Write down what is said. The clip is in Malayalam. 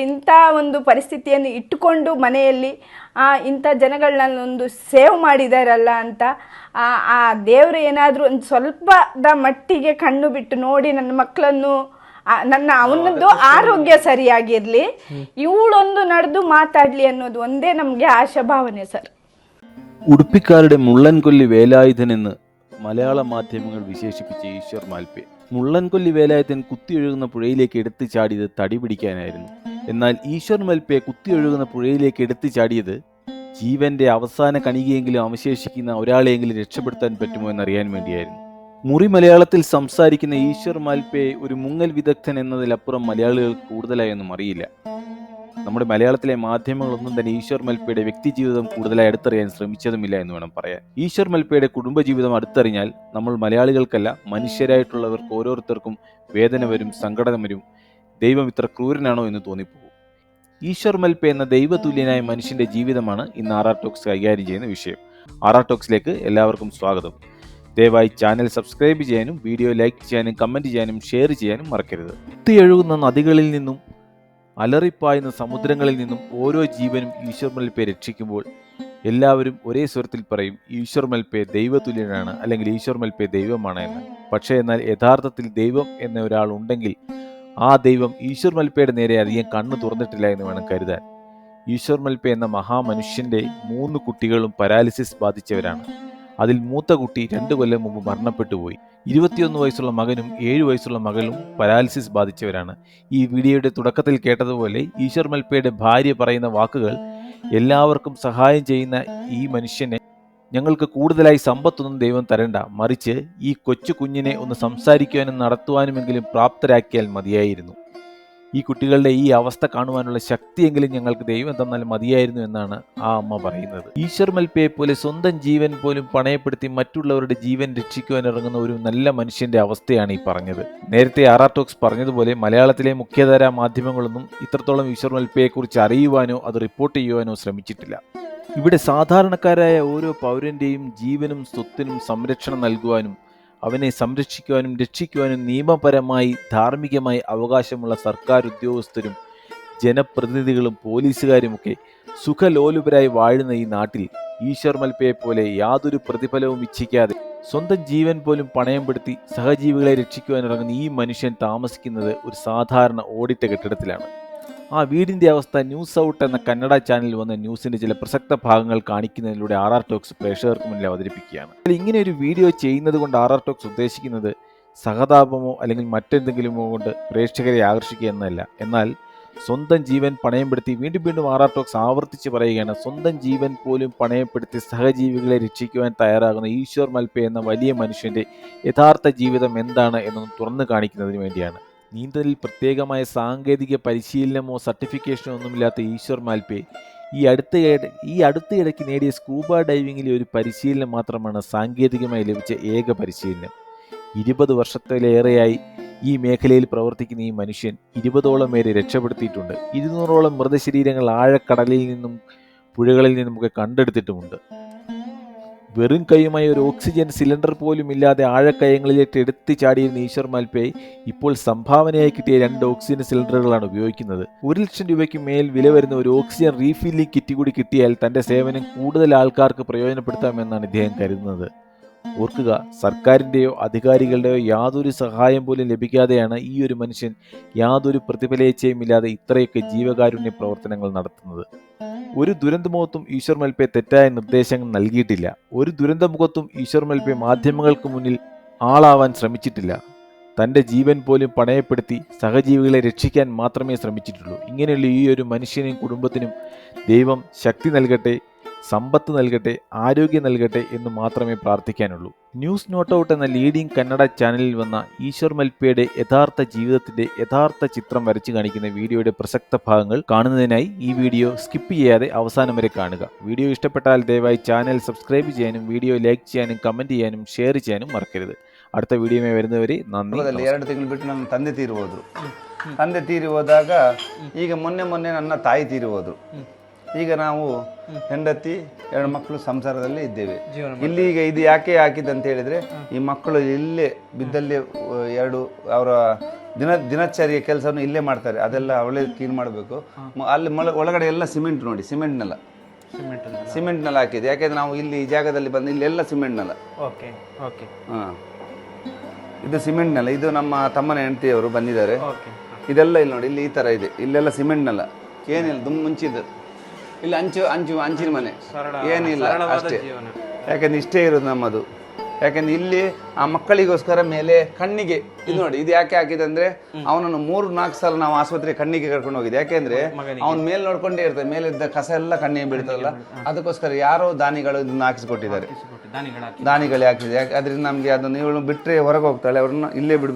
ಇಂಥ ಒಂದು ಪರಿಸ್ಥಿತಿಯನ್ನು ಇಟ್ಟುಕೊಂಡು ಮನೆಯಲ್ಲಿ ಆ, ಇಂಥ ಜನಗಳನ್ನ ಒಂದು ಸೇವ್ ಮಾಡಿದಾರಲ್ಲ ಅಂತ ಆ, ಆ ದೇವರು ಏನಾದರೂ ಒಂದು ಸ್ವಲ್ಪದ ಮಟ್ಟಿಗೆ ಕಣ್ಣು ಬಿಟ್ಟು ನೋಡಿ ನನ್ನ ಮಕ್ಕಳನ್ನು ಆ, ನನ್ನ ಅವನದ್ದು ಆರೋಗ್ಯ ಸರಿಯಾಗಿರಲಿ ಇವಳೊಂದು ನಡೆದು ಮಾತಾಡಲಿ ಅನ್ನೋದು ಒಂದೇ ನಮಗೆ ಆಶಾಭಾವನೆ സർ ഉടുപ്പിക്കാരുടെ മുള്ളൻകൊല്ലി വേലായുധനെന്ന് മലയാള മാധ്യമങ്ങൾ വിശേഷിപ്പിച്ച ഈശ്വർ മാൽപ്പെ മുള്ളൻകൊല്ലി വേലായുധൻ കുത്തിയൊഴുകുന്ന പുഴയിലേക്ക് എടുത്തു ചാടിയത് തടി പിടിക്കാനായിരുന്നു എന്നാൽ ഈശ്വർ മൽപ്പയെ കുത്തിയൊഴുകുന്ന പുഴയിലേക്ക് എടുത്തു ചാടിയത് ജീവന്റെ അവസാന കണികയെങ്കിലും അവശേഷിക്കുന്ന ഒരാളെയെങ്കിലും രക്ഷപ്പെടുത്താൻ പറ്റുമോ എന്നറിയാൻ വേണ്ടിയായിരുന്നു. മുറി മലയാളത്തിൽ സംസാരിക്കുന്ന ഈശ്വർ മാൽപ്പയെ ഒരു മുങ്ങൽ വിദഗ്ധൻ എന്നതിലപ്പുറം മലയാളികൾ കൂടുതലായൊന്നും അറിയില്ല. നമ്മുടെ മലയാളത്തിലെ മാധ്യമങ്ങളൊന്നും തന്നെ ഈശ്വർ മൽപ്പയുടെ വ്യക്തിജീവിതം കൂടുതലായി അടുത്തറിയാൻ ശ്രമിച്ചതുമില്ല എന്ന് വേണം പറയാൻ. ഈശ്വർ മൽപ്പയുടെ കുടുംബജീവിതം അടുത്തറിഞ്ഞാൽ നമ്മൾ മലയാളികൾക്കല്ല മനുഷ്യരായിട്ടുള്ളവർക്ക് ഓരോരുത്തർക്കും വേദന വരും സങ്കടം വരും ദൈവം ഇത്ര ക്രൂരനാണോ എന്ന് തോന്നിപ്പോകും. ഈശ്വർ മൽപ്പ എന്ന ദൈവതുല്യനായ മനുഷ്യന്റെ ജീവിതമാണ് ഇന്ന് ആർ ആർ ടോക്സ് കൈകാര്യം ചെയ്യുന്ന വിഷയം. ആർ ആർ ടോക്സിലേക്ക് എല്ലാവർക്കും സ്വാഗതം. ദയവായി ചാനൽ സബ്സ്ക്രൈബ് ചെയ്യാനും വീഡിയോ ലൈക്ക് ചെയ്യാനും കമന്റ് ചെയ്യാനും ഷെയർ ചെയ്യാനും മറക്കരുത്. കുത്തിയെഴുകുന്ന നദികളിൽ നിന്നും അലറിപ്പായുന്ന സമുദ്രങ്ങളിൽ നിന്നും ഓരോ ജീവനും ഈശ്വർ മൽപ്പയെ രക്ഷിക്കുമ്പോൾ എല്ലാവരും ഒരേ സ്വരത്തിൽ പറയും ഈശ്വർ മൽപ്പെ ദൈവതുല്യനാണ് അല്ലെങ്കിൽ ഈശ്വർ മൽപ്പയെ ദൈവമാണ് എന്ന്. പക്ഷേ എന്നാൽ യഥാർത്ഥത്തിൽ ദൈവം എന്ന ഒരാൾ ഉണ്ടെങ്കിൽ ആ ദൈവം ഈശ്വർ മൽപ്പയുടെ നേരെ അധികം കണ്ണു തുറന്നിട്ടില്ല എന്ന് വേണം കരുതാൻ. ഈശ്വർ മൽപ്പ എന്ന മഹാമനുഷ്യന്റെ മൂന്ന് കുട്ടികളും പരാലിസിസ് ബാധിച്ചവരാണ്. അതിൽ മൂത്ത കുട്ടി രണ്ടു കൊല്ലം മുമ്പ് മരണപ്പെട്ടു പോയി. ഇരുപത്തിയൊന്ന് വയസ്സുള്ള മകനും ഏഴു വയസ്സുള്ള മകളും പരാലിസിസ് ബാധിച്ചവരാണ്. ഈ വീഡിയോയുടെ തുടക്കത്തിൽ കേട്ടതുപോലെ ഈശ്വർ മൽപ്പയുടെ ഭാര്യ പറയുന്ന വാക്കുകൾ എല്ലാവർക്കും സഹായം ചെയ്യുന്ന ഈ മനുഷ്യനെ ഞങ്ങൾക്ക് കൂടുതലായി സമ്പത്തൊന്നും ദൈവം തരണ്ട. മറിച്ച് ഈ കൊച്ചു കുഞ്ഞിനെ ഒന്ന് സംസാരിക്കുവാനും നടത്തുവാനുമെങ്കിലും പ്രാപ്തരാക്കിയാൽ മതിയായിരുന്നു. ഈ കുട്ടികളുടെ ഈ അവസ്ഥ കാണുവാനുള്ള ശക്തിയെങ്കിലും ഞങ്ങൾക്ക് ദൈവം തന്നാൽ മതിയായിരുന്നു എന്നാണ് ആ അമ്മ പറയുന്നത്. ഈശ്വർ മൽപ്പയെ പോലെ സ്വന്തം ജീവൻ പോലും പണയപ്പെടുത്തി മറ്റുള്ളവരുടെ ജീവൻ രക്ഷിക്കുവാൻ ഇറങ്ങുന്ന ഒരു നല്ല മനുഷ്യന്റെ അവസ്ഥയാണ് ഈ പറഞ്ഞത്. നേരത്തെ ആറാട്ടോക്സ് പറഞ്ഞതുപോലെ മലയാളത്തിലെ മുഖ്യധാരാ മാധ്യമങ്ങളൊന്നും ഇത്രത്തോളം ഈശ്വർ മൽപ്പയെക്കുറിച്ച് അറിയുവാനോ അത് റിപ്പോർട്ട് ചെയ്യുവാനോ ശ്രമിച്ചിട്ടില്ല. ഇവിടെ സാധാരണക്കാരായ ഓരോ പൗരന്റെയും ജീവനും സ്വത്തിനും സംരക്ഷണം നൽകുവാനും അവനെ സംരക്ഷിക്കുവാനും രക്ഷിക്കുവാനും നിയമപരമായി ധാർമ്മികമായി അവകാശമുള്ള സർക്കാർ ഉദ്യോഗസ്ഥരും ജനപ്രതിനിധികളും പോലീസുകാരുമൊക്കെ സുഖലോലുപരായി വാഴുന്ന ഈ നാട്ടിൽ ഈശ്വർ മൽപ്പയെ പോലെ യാതൊരു പ്രതിഫലവും ഇച്ഛിക്കാതെ സ്വന്തം ജീവൻ പോലും പണയം പെടുത്തി സഹജീവികളെ രക്ഷിക്കുവാനിറങ്ങുന്ന ഈ മനുഷ്യൻ താമസിക്കുന്നത് ഒരു സാധാരണ ഓടിട്ട കെട്ടിടത്തിലാണ്. ആ വീടിന്റെ അവസ്ഥ ന്യൂസ് ഔട്ട് എന്ന കന്നഡ ചാനലിൽ വന്ന ന്യൂസിന്റെ ചില പ്രസക്ത ഭാഗങ്ങൾ കാണിക്കുന്നതിലൂടെ ആർ ആർ ടോക്സ് പ്രേക്ഷകർക്ക് മുന്നിൽ അവതരിപ്പിക്കുകയാണ്. ഇങ്ങനെ ഒരു വീഡിയോ ചെയ്യുന്നത് കൊണ്ട് ആർ ആർ ടോക്സ് ഉദ്ദേശിക്കുന്നത് സഹതാപമോ അല്ലെങ്കിൽ മറ്റെന്തെങ്കിലുമോ കൊണ്ട് പ്രേക്ഷകരെ ആകർഷിക്കുക എന്നല്ല. എന്നാൽ സ്വന്തം ജീവൻ പണയപ്പെടുത്തി വീണ്ടും വീണ്ടും ആർ ആർ ടോക്സ് ആവർത്തിച്ച് പറയുകയാണ് സ്വന്തം ജീവൻ പോലും പണയപ്പെടുത്തി സഹജീവികളെ രക്ഷിക്കുവാൻ തയ്യാറാകുന്ന ഈശ്വർ മൽപ്പ എന്ന വലിയ മനുഷ്യന്റെ യഥാർത്ഥ ജീവിതം എന്താണ്? എന്നൊന്ന് തുറന്നു കാണിക്കുന്നതിന് വേണ്ടിയാണ്. നീന്തലിൽ പ്രത്യേകമായ സാങ്കേതിക പരിശീലനമോ സർട്ടിഫിക്കേഷനോ ഒന്നുമില്ലാത്ത ഈശ്വർ മാൽപേ. ഈ അടുത്ത ഈ അടുത്തിടയ്ക്ക് നേടിയ സ്കൂബ ഡൈവിങ്ങിലെ ഒരു പരിശീലനം മാത്രമാണ് സാങ്കേതികമായി ലഭിച്ച ഏക പരിശീലനം. ഇരുപത് വർഷത്തിലേറെയായി ഈ മേഖലയിൽ പ്രവർത്തിക്കുന്ന ഈ മനുഷ്യൻ ഇരുപതോളം പേരെ രക്ഷപ്പെടുത്തിയിട്ടുണ്ട്. ഇരുന്നൂറോളം മൃതശരീരങ്ങൾ ആഴക്കടലിൽ നിന്നും പുഴകളിൽ നിന്നുമൊക്കെ കണ്ടെടുത്തിട്ടുമുണ്ട്. വെറും കൈയുമായി ഒരു ഓക്സിജൻ സിലിണ്ടർ പോലും ഇല്ലാതെ ആഴക്കയങ്ങളിലേക്ക് എടുത്തു ചാടിയിരുന്ന ഈശ്വർ മാൽപേയ് ഇപ്പോൾ സംഭാവനയായി കിട്ടിയ രണ്ട് ഓക്സിജൻ സിലിണ്ടറുകളാണ് ഉപയോഗിക്കുന്നത്. ഒരു ലക്ഷം രൂപയ്ക്ക് മേൽ വില വരുന്ന ഒരു ഓക്സിജൻ റീഫില്ലിംഗ് കിറ്റ് കൂടി കിട്ടിയാൽ തന്റെ സേവനം കൂടുതൽ ആൾക്കാർക്ക് പ്രയോജനപ്പെടുത്താമെന്നാണ് ഇദ്ദേഹം കരുതുന്നത്. ഓർക്കുക സർക്കാരിന്റെയോ അധികാരികളുടെയോ യാതൊരു സഹായം പോലും ലഭിക്കാതെയാണ് ഈ ഒരു മനുഷ്യൻ യാതൊരു പ്രതിഫലേച്ഛയും ഇല്ലാതെ ഇത്രയൊക്കെ ജീവകാരുണ്യ പ്രവർത്തനങ്ങൾ നടത്തുന്നത്. ഒരു ദുരന്തമുഖത്തും ഈശ്വർ മൽപ്പെ തെറ്റായ നിർദ്ദേശങ്ങൾ നൽകിയിട്ടില്ല. ഒരു ദുരന്തമുഖത്തും ഈശ്വർ മൽപ്പെ മാധ്യമങ്ങൾക്ക് മുന്നിൽ ആളാവാൻ ശ്രമിച്ചിട്ടില്ല. തന്റെ ജീവൻ പോലും പണയപ്പെടുത്തി സഹജീവികളെ രക്ഷിക്കാൻ മാത്രമേ ശ്രമിച്ചിട്ടുള്ളൂ. ഇങ്ങനെയുള്ള ഈ ഒരു മനുഷ്യനും കുടുംബത്തിനും ദൈവം ശക്തി നൽകട്ടെ. സമ്പത്ത് നൽകട്ടെ ആരോഗ്യം നൽകട്ടെ എന്ന് മാത്രമേ പ്രാർത്ഥിക്കാനുള്ളൂ. ന്യൂസ് നോട്ട് ഔട്ട് എന്ന ലീഡിംഗ് കന്നഡ ചാനലിൽ വന്ന ഈശ്വർ മൽപ്പയുടെ യഥാർത്ഥ ജീവിതത്തിന്റെ യഥാർത്ഥ ചിത്രം വരച്ചു കാണിക്കുന്ന വീഡിയോയുടെ പ്രസക്ത ഭാഗങ്ങൾ കാണുന്നതിനായി ഈ വീഡിയോ സ്കിപ്പ് ചെയ്യാതെ അവസാനം വരെ കാണുക. വീഡിയോ ഇഷ്ടപ്പെട്ടാൽ ദയവായി ചാനൽ സബ്സ്ക്രൈബ് ചെയ്യാനും വീഡിയോ ലൈക്ക് ചെയ്യാനും കമന്റ് ചെയ്യാനും ഷെയർ ചെയ്യാനും മറക്കരുത്. അടുത്ത വീഡിയോമേ വരുന്നവരെ നന്ദി ಎರಡು ತಿಂಗಳು ಬಿಟ್ಟು ನನ್ನ ತಂದೆ ತೀರಿ ಹೋದರು ತಂದೆ ತೀರಿ ಹೋದಾಗ ಈಗ ನಾವು ಹೆಂಡತಿ ಎರಡು ಮಕ್ಕಳು ಸಂಸಾರದಲ್ಲಿ ಇದ್ದೇವೆ. ಇಲ್ಲಿ ಈಗ ಇದು ಯಾಕೆ ಹಾಕಿದ್ದು ಅಂತ ಹೇಳಿದ್ರೆ ಈ ಮಕ್ಕಳು ಇಲ್ಲೇ ಬಿದ್ದಲ್ಲಿ ಎರಡು ಅವರ ದಿನ ದಿನಚರಿಯ ಕೆಲಸವನ್ನು ಇಲ್ಲೇ ಮಾಡ್ತಾರೆ. ಅದೆಲ್ಲ ಅವಳೇ ಕ್ಲೀನ್ ಮಾಡಬೇಕು. ಅಲ್ಲಿ ಮೊಳ ಒಳಗಡೆ ಎಲ್ಲ ಸಿಮೆಂಟ್ ನೋಡಿ ಸಿಮೆಂಟ್ನೆಲ್ಲ ನೆಲ. ಸಿಮೆಂಟ್ ಸಿಮೆಂಟ್ ನೆಲ ಹಾಕಿದೆ ಯಾಕೆಂದ್ರೆ ನಾವು ಇಲ್ಲಿ ಈ ಜಾಗದಲ್ಲಿ ಬಂದು ಇಲ್ಲೆಲ್ಲ ಸಿಮೆಂಟ್ ನೆಲ. Okay okay. ಹಾಂ. ಇದು ಸಿಮೆಂಟ್ ನೆಲ. ಇದು ನಮ್ಮ ತಮ್ಮನ ಹೆಂಡತಿಯವರು ಬಂದಿದ್ದಾರೆ. ಇದೆಲ್ಲ ಇಲ್ಲಿ ನೋಡಿ ಇಲ್ಲಿ ಈ ಥರ ಇದೆ. ಇಲ್ಲೆಲ್ಲ ಸಿಮೆಂಟ್ ನೆಲ. ಏನಿಲ್ಲ ದುಮ್ ಮುಂಚಿದ್ದು. ಇಲ್ಲಿ ಅಂಚು ಅಂಚು ಅಂಚಿನ ಮನೆ. ಏನಿಲ್ಲ ಅಷ್ಟೇ. ಯಾಕಂದ್ರೆ ಇಷ್ಟೇ ಇರೋದು ನಮ್ಮದು. ಯಾಕಂದ್ರೆ ಇಲ್ಲಿ ಆ ಮಕ್ಕಳಿಗೋಸ್ಕರ ಮೇಲೆ ಕಣ್ಣಿಗೆ ಇದು ನೋಡಿ ಇದು ಯಾಕೆ ಹಾಕಿದೆ ಅಂದ್ರೆ ಅವನನ್ನು ಮೂರು ನಾಲ್ಕು ಸಲ ನಾವು ಆಸ್ಪತ್ರೆ ಕಣ್ಣಿಗೆ ಕರ್ಕೊಂಡು ಹೋಗಿದೆ ಯಾಕೆಂದ್ರೆ ಅವ್ನ ಮೇಲೆ ನೋಡ್ಕೊಂಡೇ ಇರ್ತದೆ ಮೇಲಿದ್ದ ಕಸ ಎಲ್ಲ ಕಣ್ಣಿಗೆ ಬೀಳ್ತದಲ್ಲ? ಅದಕ್ಕೋಸ್ಕರ ಯಾರೋ ದಾನಿಗಳು ಇದನ್ನ ಹಾಕಿಸ್ಕೊಟ್ಟಿದ್ದಾರೆ. ದಾನಿಗಳು ದಾನಿಗಳೇ ಹಾಕಿದೆ ಯಾಕೆ ಅದರಿಂದ ನಮಗೆ ಅದನ್ನು ಇವಳು ಬಿಟ್ಟರೆ ಹೊರಗೆ ಹೋಗ್ತಾಳೆ. ಅವ್ರನ್ನ ಇಲ್ಲೇ ಬಿಡ್ಬೇಕು.